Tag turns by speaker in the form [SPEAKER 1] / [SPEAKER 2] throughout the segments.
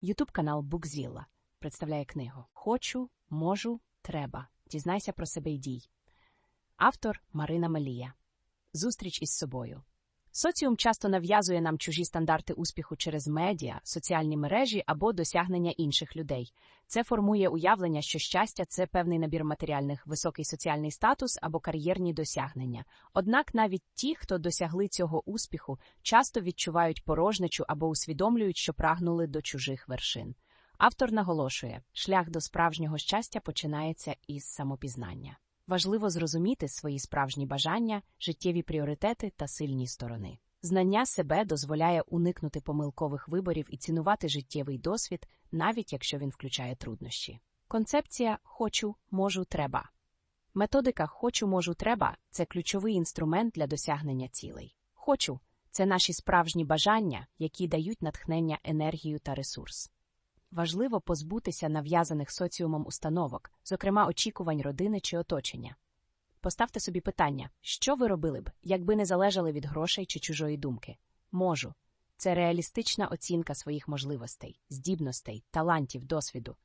[SPEAKER 1] Ютуб канал Букзіла представляє книгу Хочу, можу, треба. Дізнайся про себе й дій. Автор Марина Малія. Зустріч із собою. Соціум часто нав'язує нам чужі стандарти успіху через медіа, соціальні мережі або досягнення інших людей. Це формує уявлення, що щастя це певний набір матеріальних, високий соціальний статус або кар'єрні досягнення. Однак навіть ті, хто досягли цього успіху, часто відчувають порожнечу або усвідомлюють, що прагнули до чужих вершин. Автор наголошує, шлях до справжнього щастя починається із самопізнання. Важливо зрозуміти свої справжні бажання, життєві пріоритети та сильні сторони. Знання себе дозволяє уникнути помилкових виборів і цінувати життєвий досвід, навіть якщо він включає труднощі. Концепція хочу, можу, треба. Методика хочу, можу, треба це ключовий інструмент для досягнення цілей. Хочу це наші справжні бажання, які дають натхнення, енергію та ресурс. Важливо позбутися нав'язаних соціумом установок, зокрема очікувань родини чи оточення. Поставте собі питання, що ви робили б, якби не залежали від грошей чи чужої думки? Можу. Це реалістична оцінка своїх можливостей, здібностей, талантів, досвіду.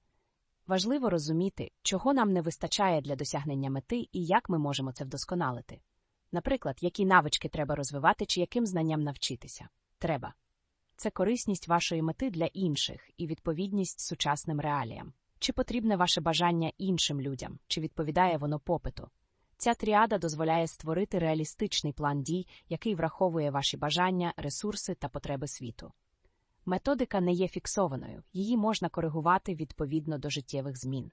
[SPEAKER 1] Важливо розуміти, чого нам не вистачає для досягнення мети і як ми можемо це вдосконалити. Наприклад, які навички треба розвивати чи яким знанням навчитися. Треба це корисність вашої мети для інших і відповідність сучасним реаліям. Чи потрібне ваше бажання іншим людям, чи відповідає воно попиту? Ця тріада дозволяє створити реалістичний план дій, який враховує ваші бажання, ресурси та потреби світу. Методика не є фіксованою, її можна коригувати відповідно до життєвих змін.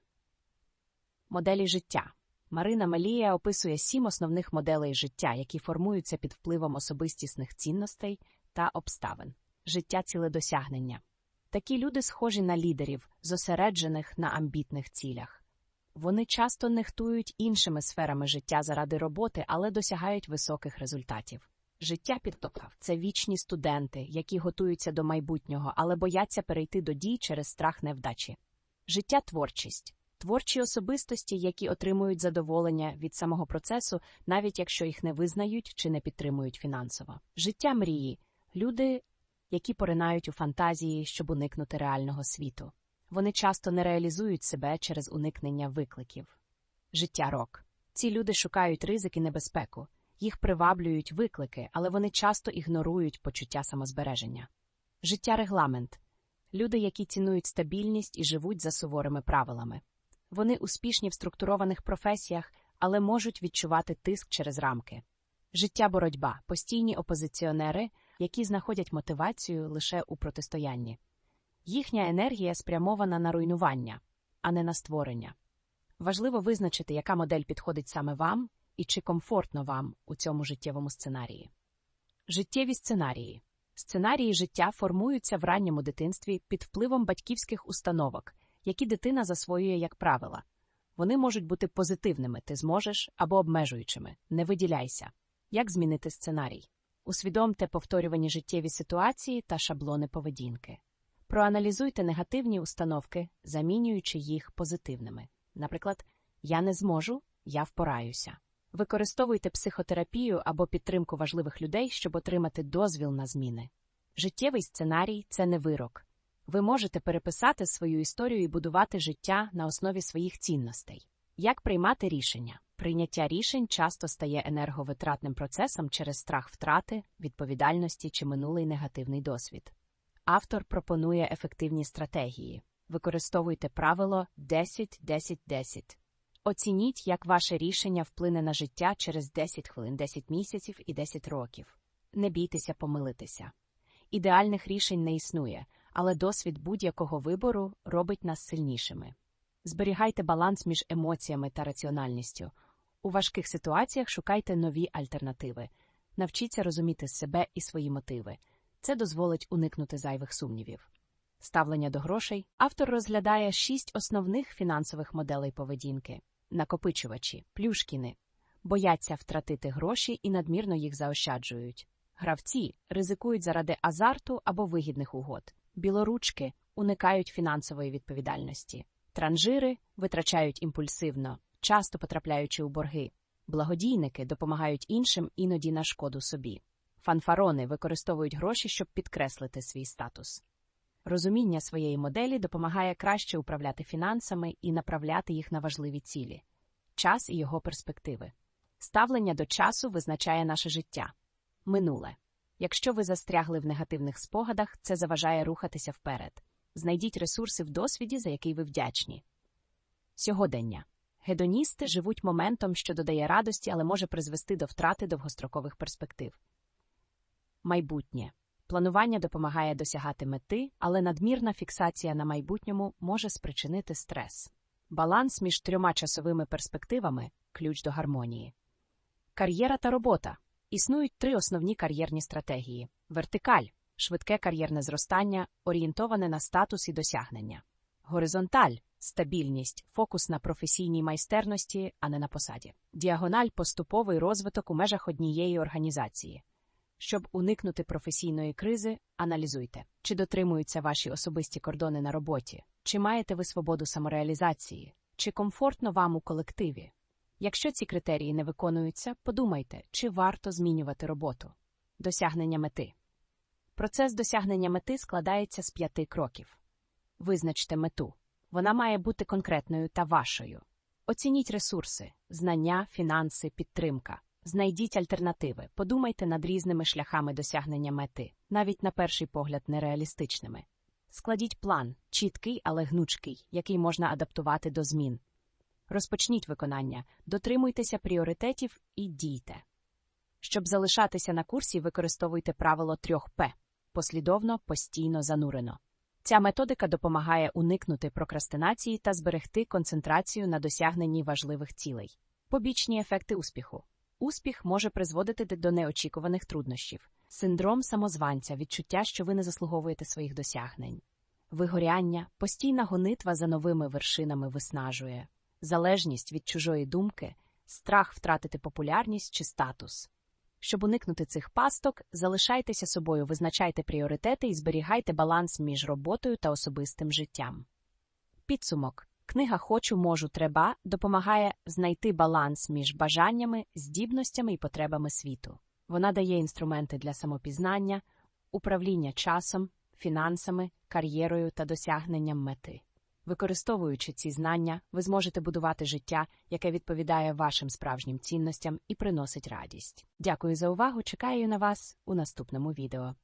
[SPEAKER 1] Моделі життя Марина Мелія описує сім основних моделей життя, які формуються під впливом особистісних цінностей та обставин життя ціле досягнення. Такі люди схожі на лідерів, зосереджених на амбітних цілях. Вони часто нехтують іншими сферами життя заради роботи, але досягають високих результатів. Життя підтопав це вічні студенти, які готуються до майбутнього, але бояться перейти до дій через страх невдачі. Життя творчість творчі особистості, які отримують задоволення від самого процесу, навіть якщо їх не визнають чи не підтримують фінансово. Життя мрії люди, які поринають у фантазії, щоб уникнути реального світу. Вони часто не реалізують себе через уникнення викликів. Життя рок. Ці люди шукають ризик і небезпеку, їх приваблюють виклики, але вони часто ігнорують почуття самозбереження. Життя регламент люди, які цінують стабільність і живуть за суворими правилами. Вони успішні в структурованих професіях, але можуть відчувати тиск через рамки. Життя боротьба, постійні опозиціонери, які знаходять мотивацію лише у протистоянні. Їхня енергія спрямована на руйнування, а не на створення. Важливо визначити, яка модель підходить саме вам і чи комфортно вам у цьому життєвому сценарії. Життєві сценарії. Сценарії життя формуються в ранньому дитинстві під впливом батьківських установок, які дитина засвоює як правила. Вони можуть бути позитивними, ти зможеш, або обмежуючими. Не виділяйся. Як змінити сценарій? Усвідомте повторювані життєві ситуації та шаблони поведінки. Проаналізуйте негативні установки, замінюючи їх позитивними. Наприклад, я не зможу, я впораюся. Використовуйте психотерапію або підтримку важливих людей, щоб отримати дозвіл на зміни. Життєвий сценарій це не вирок. Ви можете переписати свою історію і будувати життя на основі своїх цінностей. Як приймати рішення? Прийняття рішень часто стає енерговитратним процесом через страх втрати, відповідальності чи минулий негативний досвід. Автор пропонує ефективні стратегії. Використовуйте правило 10-10-10. Оцініть, як ваше рішення вплине на життя через 10 хвилин, 10 місяців і 10 років. Не бійтеся помилитися. Ідеальних рішень не існує, але досвід будь-якого вибору робить нас сильнішими. Зберігайте баланс між емоціями та раціональністю. У важких ситуаціях шукайте нові альтернативи, навчіться розуміти себе і свої мотиви. Це дозволить уникнути зайвих сумнівів. Ставлення до грошей. Автор розглядає шість основних фінансових моделей поведінки: накопичувачі, плюшкіни, бояться втратити гроші і надмірно їх заощаджують. Гравці ризикують заради азарту або вигідних угод, білоручки уникають фінансової відповідальності, транжири витрачають імпульсивно часто потрапляючи у борги. Благодійники допомагають іншим іноді на шкоду собі. Фанфарони використовують гроші, щоб підкреслити свій статус. Розуміння своєї моделі допомагає краще управляти фінансами і направляти їх на важливі цілі. Час і його перспективи. Ставлення до часу визначає наше життя. Минуле. Якщо ви застрягли в негативних спогадах, це заважає рухатися вперед. Знайдіть ресурси в досвіді, за який ви вдячні. Сьогодення. Гедоністи живуть моментом, що додає радості, але може призвести до втрати довгострокових перспектив. Майбутнє. Планування допомагає досягати мети, але надмірна фіксація на майбутньому може спричинити стрес. Баланс між трьома часовими перспективами ключ до гармонії. Кар'єра та робота. Існують три основні кар'єрні стратегії: вертикаль швидке кар'єрне зростання, орієнтоване на статус і досягнення, горизонталь стабільність, фокус на професійній майстерності, а не на посаді, діагональ поступовий розвиток у межах однієї організації. Щоб уникнути професійної кризи, аналізуйте, чи дотримуються ваші особисті кордони на роботі, чи маєте ви свободу самореалізації, чи комфортно вам у колективі. Якщо ці критерії не виконуються, подумайте, чи варто змінювати роботу. Досягнення мети. Процес досягнення мети складається з п'яти кроків. Визначте мету. Вона має бути конкретною та вашою. Оцініть ресурси, знання, фінанси, підтримка. Знайдіть альтернативи, подумайте над різними шляхами досягнення мети, навіть на перший погляд нереалістичними. Складіть план, чіткий, але гнучкий, який можна адаптувати до змін. Розпочніть виконання, дотримуйтеся пріоритетів і дійте. Щоб залишатися на курсі, використовуйте правило 3П послідовно, постійно, занурено. Ця методика допомагає уникнути прокрастинації та зберегти концентрацію на досягненні важливих цілей. Побічні ефекти успіху. Успіх може призводити до неочікуваних труднощів, синдром самозванця, відчуття, що ви не заслуговуєте своїх досягнень, вигоряння, постійна гонитва за новими вершинами виснажує, залежність від чужої думки, страх втратити популярність чи статус. Щоб уникнути цих пасток, залишайтеся собою, визначайте пріоритети і зберігайте баланс між роботою та особистим життям. Підсумок книга Хочу, можу, треба допомагає знайти баланс між бажаннями, здібностями і потребами світу. Вона дає інструменти для самопізнання, управління часом, фінансами, кар'єрою та досягненням мети. Використовуючи ці знання, ви зможете будувати життя, яке відповідає вашим справжнім цінностям і приносить радість. Дякую за увагу. Чекаю на вас у наступному відео.